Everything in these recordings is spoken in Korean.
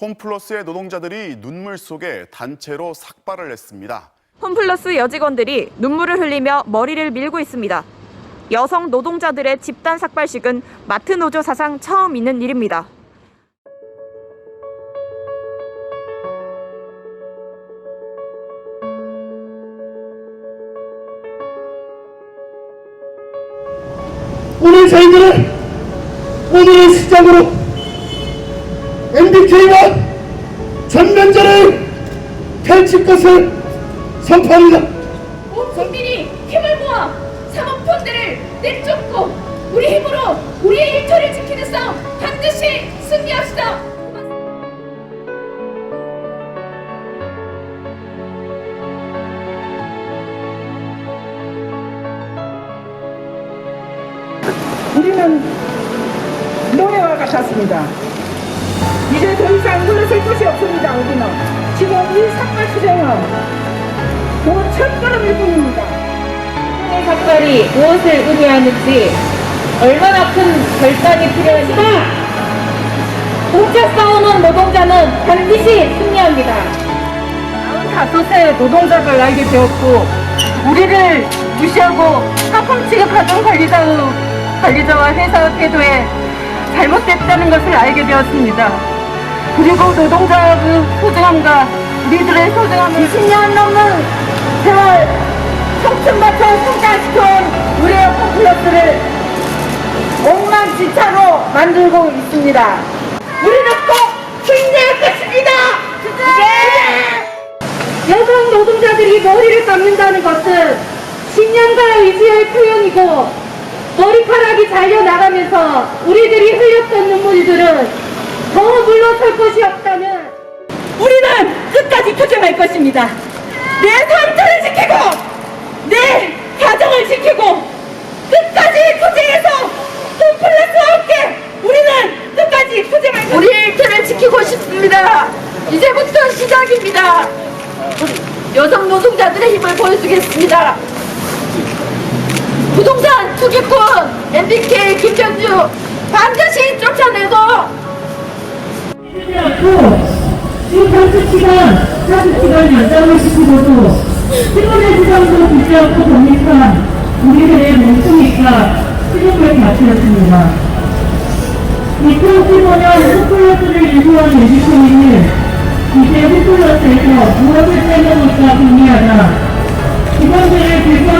홈플러스의 노동자들이 눈물 속에 단체로 삭발을 했습니다. 홈플러스 여직원들이 눈물을 흘리며 머리를 밀고 있습니다. 여성 노동자들의 집단 삭발식은 마트 노조 사상 처음 있는 일입니다. 오늘 저희들은 오늘의 시작으로 MBK와 전면전을 펼칠 것을 선포합니다. 온 국민이 힘을 모아 사모펀드를 내쫓고 우리 힘으로 우리의 일터를 지키는 싸움 반드시 승리합시다. 우리는 노래와 같았습니다. 이제 더 이상 물러설 곳이 없습니다. 우리는 지금 이 삭발 투쟁은 곧 첫 걸음일 뿐입니다. 의 삭발이 무엇을 의미하는지 얼마나 큰 결단이 필요한지 공짜 싸우는 노동자는 반드시 승리합니다. 45세 노동자를 알게 되었고 우리를 무시하고 하품 취급하던 관리자의, 관리자와 회사 태도에 잘못됐다는 것을 알게 되었습니다. 그리고 노동자의 소중함과 우리들의 소중함을 20년 넘는 세월 청춘 바쳐 성장시켜온 우리의 홈플러스를 엉망진창으로 만들고 있습니다. 우리는 꼭 승리할 것입니다. 여성 노동자들이 머리를 감는다는 것은 신념과 의지의 표현이고 머리카락이 잘려나가면서 우리들이 흘렸던 눈물들은 더 물러설 것이 없다는 우리는 끝까지 투쟁할 것입니다. 내 상처를 지키고 내 가정을 지키고 끝까지 투쟁해서 홈플러스와 함께 우리는 끝까지 투쟁할 것입니다. 우리 일터를 지키고 싶습니다. 이제부터 시작입니다. 여성 노동자들의 힘을 보여주겠습니다. 부동산 투기꾼 MBK 김병주 반드시 쫓아내고. 지금 단축 시간 연장을 시키고도 신문의 지장도 듣지 않고 보니까? 우리들의 멍청이가 시력을 다투었습니다. 2015년 홈플러스를 일구한 에디션이 이제 홈플러스에서 무엇을 궁리하다. 직원들을 길거리로 내몰고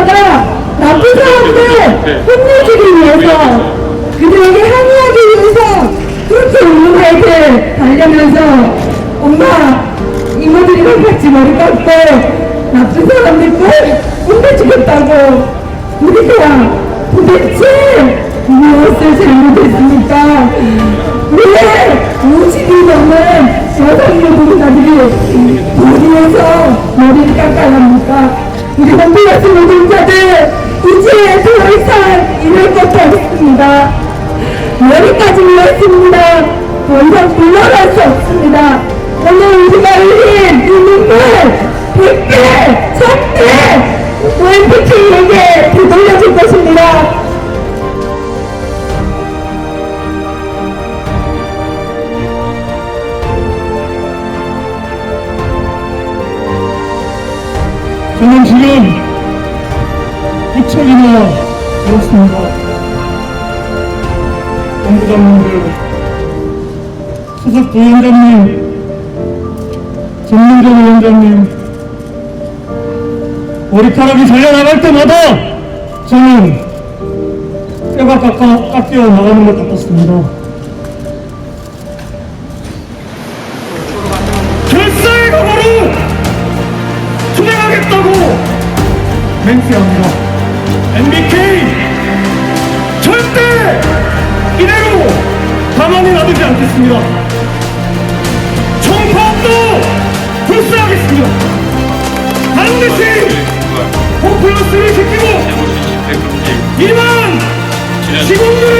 엄마가 나쁜 사람들 혼내주기 위해서 그들에게 항의하기 위해서 그렇게 우물에게 달려면서 엄마 이모들이랑 같이 머리 감고 나쁜 사람들 혼내주겠다고 우리가 도대체 무엇을 잘못했습니까? 왜 50이 넘는 여성 노동자들이 어디에서 머리를 깎아야 합니까? 우리 홈플러스 노동자들 이제 더 이상 이럴 것도 없습니다. 여기까지 모였습니다. 더 이상 물러날 수 없습니다. 오늘 우리가 흘린 이 눈물 저는 지금 이천이나 되었습니다. 본부장님들, 수석 부위원장님, 전문적 위원장님, 머리카락이 잘려나갈 때마다 저는 뼈가 깎여 나가는 것 같았습니다. 맹세합니다. MBK 절대 가만히 놔두지 않겠습니다. 총파업도 불사하겠습니다. 반드시 홈플러스를 지키고 이만 시공